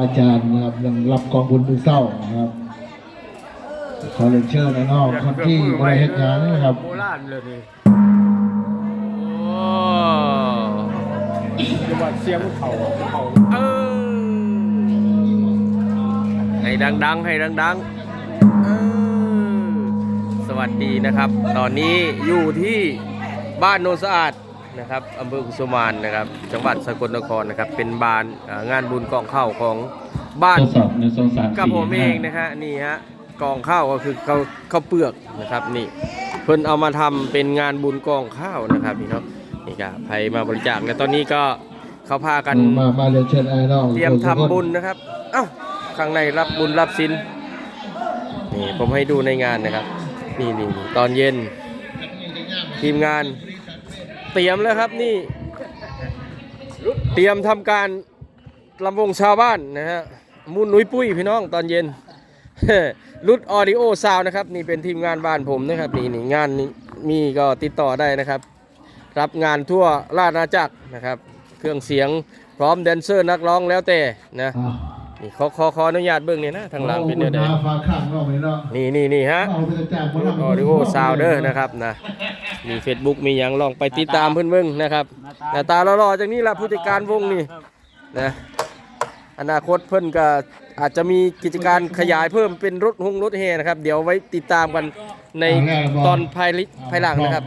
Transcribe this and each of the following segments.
อาจารย์นะครับยังรับกองบุญมือเศร้านะครับขอเรียนเชิญน้องๆคนที่บริเฮ็ดงานนะครับโบราณเลยนี่โอ้จังหวัดเสียงเขาเขาเออให้ดังๆ ให้ดังๆเออสวัสดีนะครับ ตอนนี้อยู่ที่บ้านโนนสะอาด นะครับอำเภอกุสุมานนะครับ จังหวัดสกลนครนะครับ เป็นบานอ่างานบุญกองข้าวของบ้านทดสอบหนึ่งสองสามกับสี่ผมเองนะห้าฮะนี่ฮะกองข้าวก็คือข้าวข้าวเปลือกนะครับนี่เพิ่นเอามาทำเป็นงานบุญกองข้าวนะครับพี่น้องนี่ก็ใครมาบริจาคและตอนนี้ก็เขาพากันมามาเรียนเชิญไอ้น้องเตรียมทำบุญนะครับเอ้าข้างในรับบุญรับสินนี่ผมให้ดูในงานนะครับ นี่นี่นี่ตอนเย็น ทีมงาน เตรียมแล้วครับนี่ เตรียมทำการลำวงชาวบ้านนะฮะมุนนุ้ยปุ้ยพี่น้องตอนเย็นรุดออดิโอซาวนะครับ นี่เป็นทีมงานบ้านผมนะครับนี่นี่งานนี้มีก็ติดต่อได้นะครับ รับงานทั่วราชอาณาจักรนะครับ เครื่องเสียงพร้อมแดนเซอร์นักร้องแล้วแต่นะอะนี่ขอขอขออนุญาตเบื้องนี้นะทางหลังเป็นเดือดอาฟ้าข้างนอกเลยเนาะนี่นี่นี่ฮะเอาไปจ้างมารุดลำออดิโอซาวเดอร์นะครับนะ มี Facebook มีหยังลองไปติดตามเพื่อนเบิ่งนะครับหน้าตาหล่อๆจากนี้ละผู้จัดการวงนี่นะอนาคตเพิ่นก็อาจจะมีกิจการขยายเพิ่มเป็นรถหงรถแห่นะครับ เดี๋ยวไว้ติดตามกันในตอนภายลิภายหลังนะครับ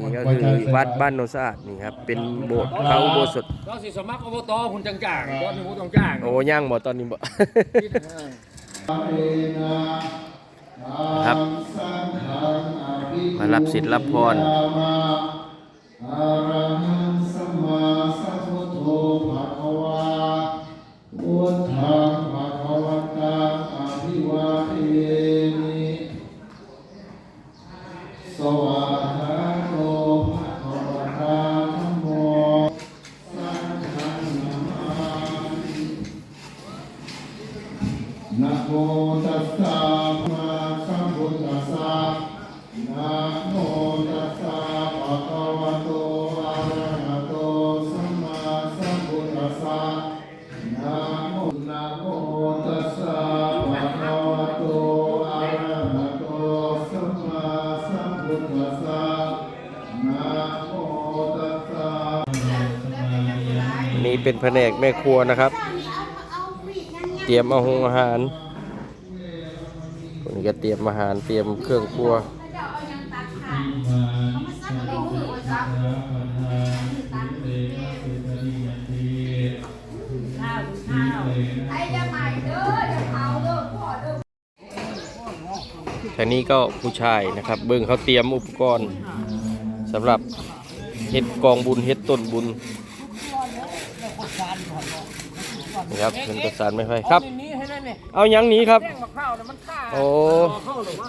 นี่ก็คือวัดบ้านโนนสะอาดนี่ครับเป็นโบสถ์พระอุโบสถเราสิสมัครอบตคุณจังจ่างตอนนี้คุณจังจ่างโอ้ย่างบ่ตอนนี้บ่ครับ มารับสิทธิ์รับพรพุทธังภะคะวันตังอะภิวาเท เป็นแผนกแม่ครัวนะครับ เตรียมเอาหงอาหารคนนี้ก็เตรียมอาหารเตรียมเครื่องครัวแต่นี้ก็ผู้ชายนะครับ เบิ้งเขาเตรียมอุปกรณ์สำหรับเฮ็ดกองบุญเฮ็ดต้นบุญ นะครับเป็นกระสานไม่ค่อยครับ นี้ให้นั่นเนี่ยเอาหยังหนี้ครับ แป้งมะพร้าวน่ะมันฆ่าโอ้เข้าหรือว่า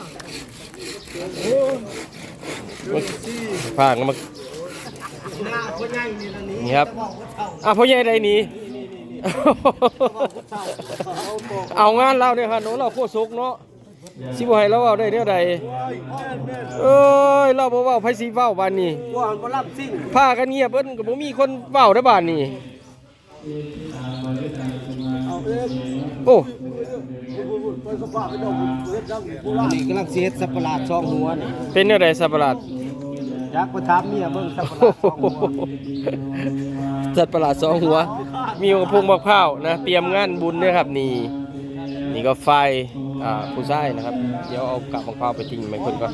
ฝากมานี่ครับอะพ่อใหญ่ใดหนี้ เอางานเราเนี่ยค่ะโน้เราโคตรสุกเนาะสิบ่ให้เราเอาได้แนวใดเอ้ยเราบ่เว้าไผสิเว้าบานนี้ว่าบ่รับสิ่งพากันเงียบเบิ่นก็บ่มีคนเว้าได้อบานนี้เอาเอง โอ้ไปสภาพไปดอกเฮ็ดจังโบราณนี่กำลังสิเฮ็ดสับประหลาด2หัวนี่เป็นแนวใดสัตว์ประหลาดอยากไปถามเมียเบิ่งสับประหลาด2หัวสัตว์ประหลาดสองหัว มีกระพงมะพร้าวนะ เตรียมงานบุญเนี่ยครับนี่ นี่ก็ไฟ อ่าผู้ชายนะครับ เดี๋ยวเอากลับมะพร้าวไปทิ้งไว้คนก่อน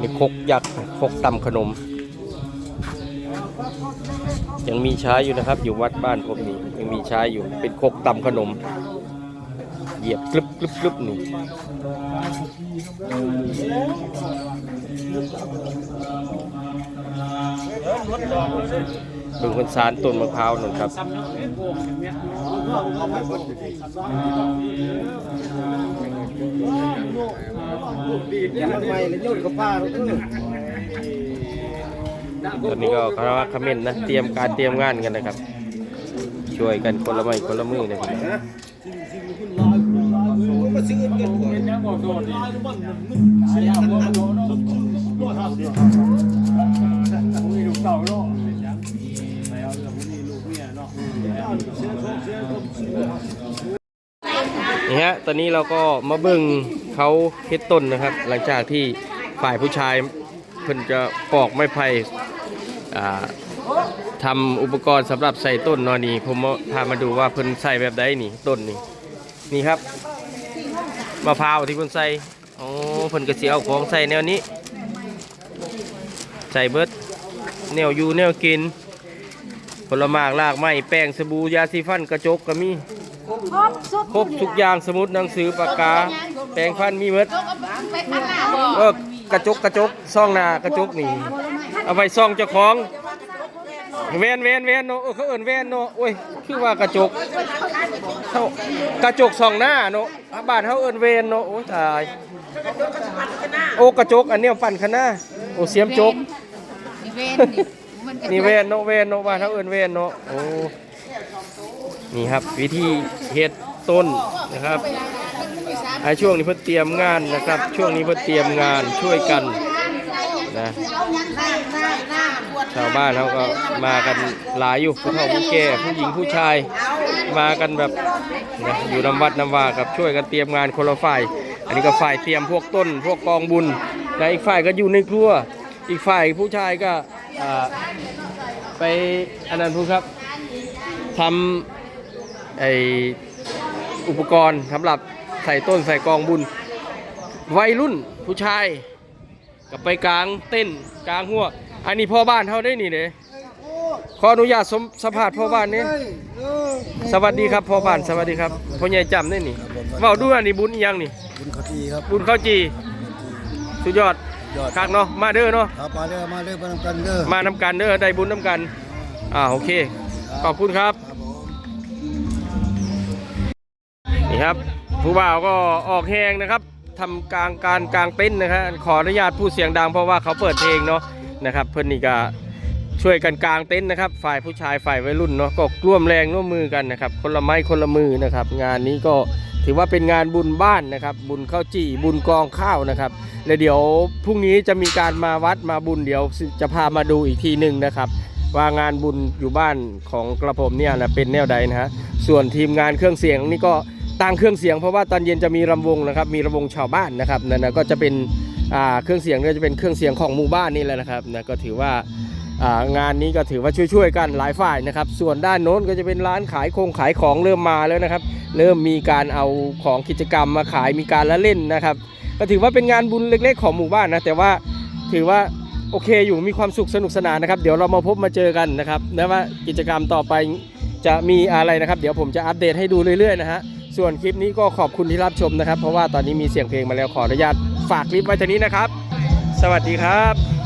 นี่คกยักษ์คกตำขนม ยังมีใช้อยู่นะครับ อยู่วัดบ้านผมนี่ยังมีใช้อยู่เป็นคกตำขนม เหยียบกรึบกรึบกรึบนี่เบิ่งคนสารต้นมะพร้าวนั่นครับ ยันใม่เลยโยนกับป้าตอนนี้ก็คารวะคอมเมนต์นะ เตรียมการเตรียมงานกันนะครับ ช่วยกันคนละไม้คนละมือนะพี่น้องเสียบ่โดนเนาะตอนนี้เราก็มาเบิ่งเขาเฮ็ดต้นนะครับ หลังจากที่ฝ่ายผู้ชายเพิ่นจะปอกไม้ไผ่อ่าทำอุปกรณ์สำหรับใส่ต้นนอนี่ผมพามาดูว่าเพิ่นใส่แบบใดนี่ต้นนี่นี่ครับมะพร้าวที่เพิ่นใส่อ๋อเพิ่นก็สิเอาของใส่แนวนี้ ใส่เบิดแนวอยู่แนวกินผลไม้รากไม้แป้งสบู่ยาสีฟันกระจกก็มี ครบสุดครบทุกอย่างสมุดหนังสือปากกา แปรงฟันมีหมดไปข้างหน้าบ่เออกระจกกระจกซ่องหน้ากระจกนี่เอาไว้ซ่องเจ้าของแวนแวนแวนเนาะเออเขาเอิ้นแวนเนาะโอ้ยคือว่ากระจกเท่ากระจกซ่องหน้าเนาะบ้านเขาเอิ้นแวนเนาะโอ้ยตายโอ้กระจกอันเนี้ยปั่นคณะโอ้เสียมจกนี่เวนนี่มันก็นี่แวนเนาะแวนเนาะบ้านเขาเอิ้นแวนเนาะโอ้ นี่ครับวิธีเฮ็ดต้นนะครับไอช่วงนี้เพิ่นเตรียมงานนะครับ ช่วงนี้เพิ่นเตรียมงานช่วยกันนะชาวบ้านเขาก็มากันหลายอยู่ผู้เฒ่าผู้แก่ผู้หญิงผู้ชายมากันแบบนะอยู่นำวัดนำว่ากับช่วยกันเตรียมงานคนละฝ่าย อันนี้ก็ฝ่ายเตรียมพวกต้น พวกกองบุญนะอีกฝ่ายก็อยู่ในครัว อีกฝ่ายผู้ชายก็ไปอันนั้นพูดครับทำ ไออุปกรณ์สำหรับใส่ต้นใส่กองบุญ วัยรุ่นผู้ชายกับไปกลางเต้นกลางหัว อันนี้พ่อบ้านเขาได้นี่เลยขออนุญาตสมสมภาษณ์พ่อบ้านนี่สวัสดีครับพ่อบ้านสวัสดีครับพ่อใหญ่จำได้นี่เว่าดูอันนี้บุญอีหยังนี่บุญขทีครับบุญข้าวจีสุดยอดยอดคักเนาะมาเด้อเนาะครับมาเด้อมาเด้อมานำกันเด้อมานำกันเด้อได้บุญนำกันอ่าโอเคขอบคุณครับ นี่ครับ ผู้บ่าวก็ออกแหงนะครับทำกลางการกลางเต็นนะครับขออนุญาตพูดเสียงดังเพราะว่าเขาเปิดเพลงเนาะนะครับ เพื่อนนี่ก็ช่วยกันกลางเต็นท์นะครับ ฝ่ายผู้ชายฝ่ายวัยรุ่นเนาะก็ร่วมแรงร่วมมือกันนะครับ คนละไม้คนละมือนะครับ งานนี้ก็ถือว่าเป็นงานบุญบ้านนะครับ บุญข้าวจี่บุญกองข้าวนะครับแล้วเดี๋ยวพรุ่งนี้จะมีการมาวัดมาบุญเดี๋ยวจะพามาดูอีกทีหนึ่งนะครับ ว่างานบุญอยู่บ้านของกระผมเนี่ยนะเป็นแนวใดนะฮะส่วนทีมงานเครื่องเสียงนี่ก็ ตั้งเครื่องเสียงเพราะว่าตอนเย็นจะมีรำวงนะครับ มีรำวงชาวบ้านนะครับนั่นนะก็จะเป็นเครื่องเสียงก็จะเป็นเครื่องเสียงของหมู่บ้านนี่แหละนะครับนะก็ถือว่าอ่างานนี้ก็ถือว่าช่วยๆกันหลายฝ่ายนะครับ ส่วนด้านโน้นก็จะเป็นร้านขายคงขายของเริ่มมาแล้วนะครับ เริ่มมีการเอาของกิจกรรมมาขายมีการละเล่นนะครับ ก็ถือว่าเป็นงานบุญเล็ก ๆ ของหมู่บ้านนะแต่ว่าถือว่าโอเคอยู่มีความสุขสนุกสนานนะครับ เดี๋ยวเรามาพบมาเจอกันนะครับนะว่ากิจกรรมต่อไปจะมีอะไรนะครับ เดี๋ยวผมจะอัปเดตให้ดูเรื่อยๆนะฮะ ส่วนคลิปนี้ก็ขอบคุณที่รับชมนะครับ เพราะว่าตอนนี้มีเสียงเพลงมาแล้วขออนุญาตฝากคลิปไว้เท่านี้นะครับ สวัสดีครับ